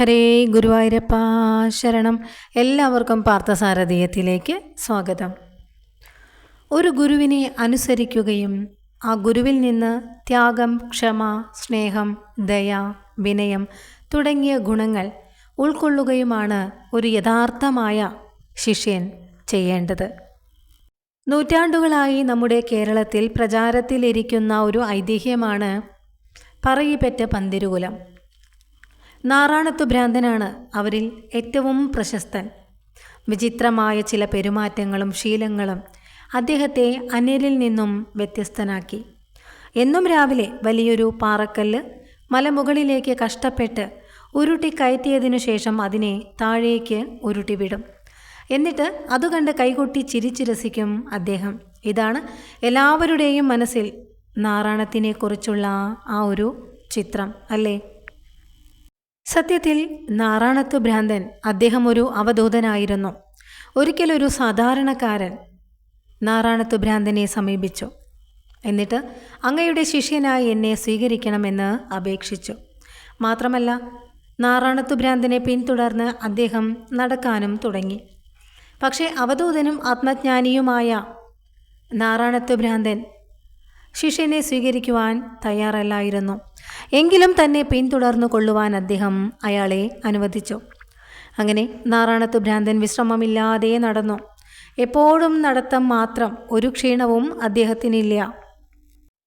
ഹരേ ഗുരുവായൂരപ്പ ശരണം. എല്ലാവർക്കും പാർത്ഥസാരഥീയത്തിലേക്ക് സ്വാഗതം. ഒരു ഗുരുവിനെ അനുസരിക്കുകയും ആ ഗുരുവിൽ നിന്ന് ത്യാഗം ക്ഷമ സ്നേഹം ദയ വിനയം തുടങ്ങിയ ഗുണങ്ങൾ ഉൾക്കൊള്ളുകയുമാണ് ഒരു യഥാർത്ഥമായ ശിഷ്യൻ ചെയ്യേണ്ടത്. നൂറ്റാണ്ടുകളായി നമ്മുടെ കേരളത്തിൽ പ്രചാരത്തിലിരിക്കുന്ന ഒരു ഐതിഹ്യമാണ് പറയിപ്പറ്റ പന്തിരുകുലം. നാറാണത്തു ഭ്രാന്തനാണ് അവരിൽ ഏറ്റവും പ്രശസ്തൻ. വിചിത്രമായ ചില പെരുമാറ്റങ്ങളും ശീലങ്ങളും അദ്ദേഹത്തെ അനിലിൽ നിന്നും വ്യത്യസ്തനാക്കി. എന്നും രാവിലെ വലിയൊരു പാറക്കല്ല് മലമുകളിലേക്ക് കഷ്ടപ്പെട്ട് ഉരുട്ടി കയറ്റിയതിനു ശേഷം അതിനെ താഴേക്ക് ഉരുട്ടി വിടും എന്നിട്ട് അത് കണ്ട് കൈകൊട്ടി ചിരിച്ചു രസിക്കും അദ്ദേഹം. ഇതാണ് എല്ലാവരുടെയും മനസ്സിൽ നാറാണത്തിനെക്കുറിച്ചുള്ള ആ ഒരു ചിത്രം അല്ലേ? സത്യത്തിൽ നാറാണത്ത് ഭ്രാന്തൻ അദ്ദേഹം ഒരു അവധൂതനായിരുന്നു. ഒരിക്കലൊരു സാധാരണക്കാരൻ നാറാണത്ത് ഭ്രാന്തനെ സമീപിച്ചു. എന്നിട്ട് അങ്ങയുടെ ശിഷ്യനായി എന്നെ സ്വീകരിക്കണമെന്ന് അപേക്ഷിച്ചു. മാത്രമല്ല നാറാണത്ത് ഭ്രാന്തനെ പിന്തുടർന്ന് അദ്ദേഹം നടക്കാനും തുടങ്ങി. പക്ഷേ അവധൂതനും ആത്മജ്ഞാനിയുമായ നാറാണത്ത് ഭ്രാന്തൻ ശിഷ്യനെ സ്വീകരിക്കുവാൻ തയ്യാറല്ലായിരുന്നു. എങ്കിലും തന്നെ പിന്തുടർന്നു കൊള്ളുവാൻ അദ്ദേഹം അയാളെ അനുവദിച്ചു. അങ്ങനെ നാറാണത്ത് ഭ്രാന്തൻ വിശ്രമമില്ലാതെ നടന്നു. എപ്പോഴും നടത്തം മാത്രം ഒരു ക്ഷീണവും അദ്ദേഹത്തിനില്ല.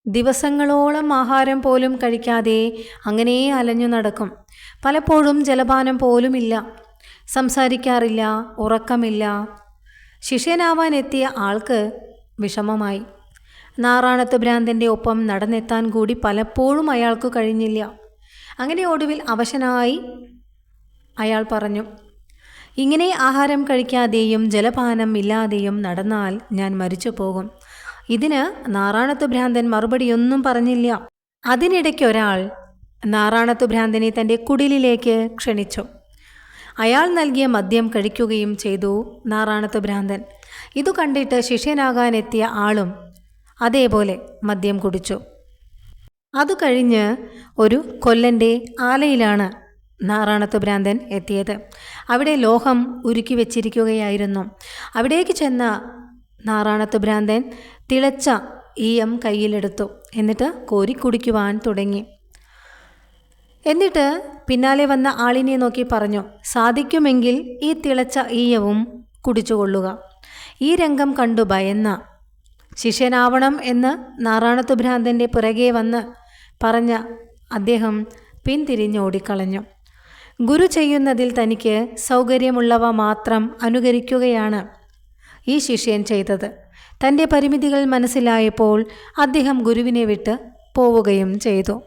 ദിവസങ്ങളോളം ആഹാരം പോലും കഴിക്കാതെ അങ്ങനെ അലഞ്ഞു നടക്കും. പലപ്പോഴും ജലപാനം പോലുമില്ല. സംസാരിക്കാറില്ല ഉറക്കമില്ല. ശിഷ്യനാവാൻ എത്തിയ ആൾക്ക് വിഷമമായി. നാറാണത്ത് ഭ്രാന്തന്റെ ഒപ്പം നടന്നെത്താൻ കൂടി പലപ്പോഴും അയാൾക്ക് കഴിഞ്ഞില്ല. അങ്ങനെ ഒടുവിൽ അവശനായി അയാൾ പറഞ്ഞു ഇങ്ങനെ ആഹാരം കഴിക്കാതെയും ജലപാനം ഇല്ലാതെയും നടന്നാൽ ഞാൻ മരിച്ചു പോകും. ഇതിന് നാറാണത്ത് ഭ്രാന്തൻ മറുപടിയൊന്നും പറഞ്ഞില്ല. അതിനിടയ്ക്ക് ഒരാൾ നാറാണത്ത് ഭ്രാന്തനെ തന്റെ കുടിലിലേക്ക് ക്ഷണിച്ചു. അയാൾ നൽകിയ മദ്യം കഴിക്കുകയും ചെയ്തു നാറാണത്ത് ഭ്രാന്തൻ. ഇതു കണ്ടിട്ട് ശിഷ്യനാകാനെത്തിയ ആളും അതേപോലെ മദ്യം കുടിച്ചു. അതു കഴിഞ്ഞ് ഒരു കൊല്ലന്റെ ആലയിലാണ് നാറാണത്ത് ഭ്രാന്തൻ എത്തിയത്. അവിടെ ലോഹം ഉരുക്കി വെച്ചിരിക്കുകയായിരുന്നു. അവിടേക്ക് ചെന്ന നാറാണത്ത് ഭ്രാന്തൻ തിളച്ച ഈയം കയ്യിലെടുത്തു. എന്നിട്ട് കോരി കുടിക്കുവാൻ തുടങ്ങി. എന്നിട്ട് പിന്നാലെ വന്ന ആളിനെ നോക്കി പറഞ്ഞു സാധിക്കുമെങ്കിൽ ഈ തിളച്ച ഈയവും കുടിച്ചുകൊള്ളുക. ഈ രംഗം കണ്ടു ഭയന്ന ശിഷ്യനാവണം എന്ന് നാറാണത്ത് ഭ്രാന്തന്റെ പിറകെ വന്ന് പറഞ്ഞ അദ്ദേഹം പിന്തിരിഞ്ഞോടിക്കളഞ്ഞു. ഗുരു ചെയ്യുന്നതിൽ തനിക്ക് സൗകര്യമുള്ളവ മാത്രം അനുകരിക്കുകയാണ് ഈ ശിഷ്യൻ ചെയ്തത്. തന്റെ പരിമിതികൾ മനസ്സിലായപ്പോൾ അദ്ദേഹം ഗുരുവിനെ വിട്ട് പോവുകയും ചെയ്തു.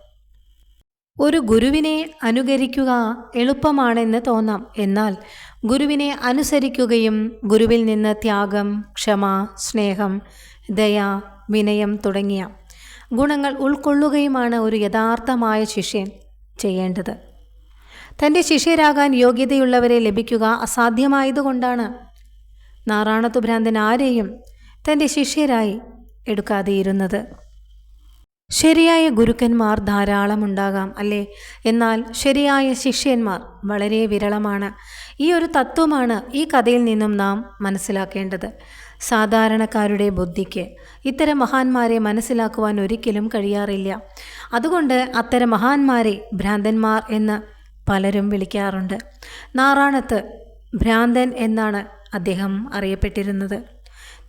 ഒരു ഗുരുവിനെ അനുകരിക്കുക എളുപ്പമാണെന്ന് തോന്നാം. എന്നാൽ ഗുരുവിനെ അനുസരിക്കുകയും ഗുരുവിൽ നിന്ന് ത്യാഗം ക്ഷമ സ്നേഹം ദയ വിനയം തുടങ്ങിയ ഗുണങ്ങൾ ഉൾക്കൊള്ളുകയുമാണ് ഒരു യഥാർത്ഥമായ ശിഷ്യൻ ചെയ്യേണ്ടത്. തന്റെ ശിഷ്യരാകാൻ യോഗ്യതയുള്ളവരെ ലഭിക്കുക അസാധ്യമായതുകൊണ്ടാണ്. നാറാണത്തുഭ്രാന്തൻ ആരെയും തന്റെ ശിഷ്യരായി എടുക്കാതെയിരുന്നത്. ശരിയായ ഗുരുക്കന്മാർ ധാരാളം ധാരാളമുണ്ടാകാം അല്ലേ? എന്നാൽ ശരിയായ ശിഷ്യന്മാർ വളരെ വിരളമാണ്. ഈ ഒരു തത്വമാണ് ഈ കഥയിൽ നിന്നും നാം മനസ്സിലാക്കേണ്ടത്. സാധാരണക്കാരുടെ ബുദ്ധിക്ക് ഇത്തരം മഹാന്മാരെ മനസ്സിലാക്കുവാൻ ഒരിക്കലും കഴിയാറില്ല. അതുകൊണ്ട് അത്തരം മഹാന്മാരെ ഭ്രാന്തന്മാർ എന്ന് പലരും വിളിക്കാറുണ്ട്. നാറാണത്ത് ഭ്രാന്തൻ എന്നാണ് അദ്ദേഹം അറിയപ്പെട്ടിരുന്നത്.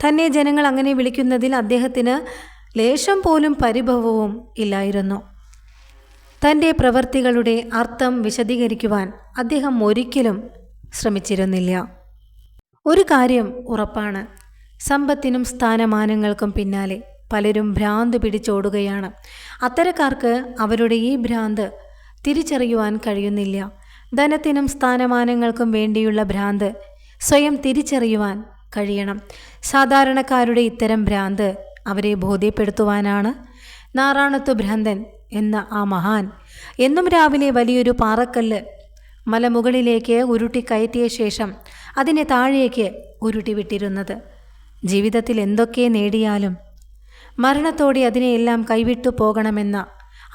തന്നെ ജനങ്ങൾ അങ്ങനെ വിളിക്കുന്നതിൽ അദ്ദേഹത്തിന് ലേശം പോലും പരിഭവവും ഇല്ലായിരുന്നു. തന്റെ പ്രവർത്തികളുടെ അർത്ഥം വിശദീകരിക്കുവാൻ അദ്ദേഹം ഒരിക്കലും ശ്രമിച്ചിരുന്നില്ല. ഒരു കാര്യം ഉറപ്പാണ്. സമ്പത്തിനും സ്ഥാനമാനങ്ങൾക്കും പിന്നാലെ പലരും ഭ്രാന്ത് പിടിച്ചോടുകയാണ്. അത്തരക്കാർക്ക് അവരുടെ ഈ ഭ്രാന്ത് തിരിച്ചറിയുവാൻ കഴിയുന്നില്ല. ധനത്തിനും സ്ഥാനമാനങ്ങൾക്കും വേണ്ടിയുള്ള ഭ്രാന്ത് സ്വയം തിരിച്ചറിയുവാൻ കഴിയണം. സാധാരണക്കാരുടെ ഇത്തരം ഭ്രാന്ത് അവരെ ബോധ്യപ്പെടുത്തുവാനാണ് നാറാണത്ത് ഭ്രാന്തൻ എന്ന ആ മഹാൻ എന്നും രാവിലെ വലിയൊരു പാറക്കല്ല് മലമുകളിലേക്ക് ഉരുട്ടി കയറ്റിയ ശേഷം അതിനെ താഴേക്ക് ഉരുട്ടി വിട്ടിരുന്നത്. ജീവിതത്തിൽ എന്തൊക്കെ നേടിയാലും മരണത്തോടെ അതിനെയെല്ലാം കൈവിട്ടു പോകണമെന്ന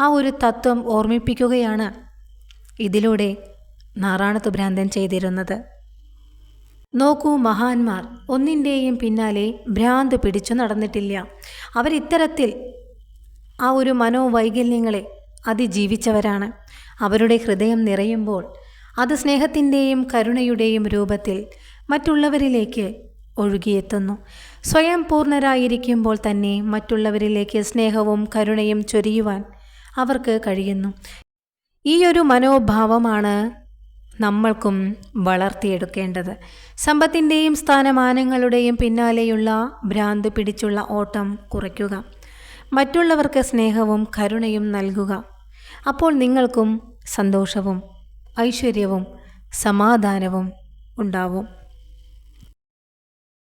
ആ ഒരു തത്വം ഓർമ്മിപ്പിക്കുകയാണ് ഇതിലൂടെ നാറാണത്ത് ഭ്രാന്തൻ ചെയ്തിരുന്നത്. നോക്കൂ മഹാന്മാർ ഒന്നിന്റെയും പിന്നാലെ ഭ്രാന്ത് പിടിച്ചു നടന്നിട്ടില്ല. അവരിത്തരത്തിൽ ആ ഒരു മനോവൈകല്യങ്ങളെ അതിജീവിച്ചവരാണ്. അവരുടെ ഹൃദയം നിറയുമ്പോൾ അത് സ്നേഹത്തിന്റെയും കരുണയുടെയും രൂപത്തിൽ മറ്റുള്ളവരിലേക്ക് ഒഴുകിയെത്തുന്നു. സ്വയം പൂർണരായിരിക്കുമ്പോൾ തന്നെ മറ്റുള്ളവരിലേക്ക് സ്നേഹവും കരുണയും ചൊരിയുവാൻ അവർക്ക് കഴിയുന്നു. ഈ ഒരു മനോഭാവമാണ് നമ്മൾക്കും വളർത്തിയെടുക്കേണ്ടത്. സമ്പത്തിന്റെയും സ്ഥാനമാനങ്ങളുടെയും പിന്നാലെയുള്ള ഭ്രാന്ത് പിടിച്ചുള്ള ഓട്ടം കുറയ്ക്കുക. മറ്റുള്ളവർക്ക് സ്നേഹവും കരുണയും നൽകുക. അപ്പോൾ നിങ്ങൾക്കും സന്തോഷവും ഐശ്വര്യവും സമാധാനവും ഉണ്ടാവും.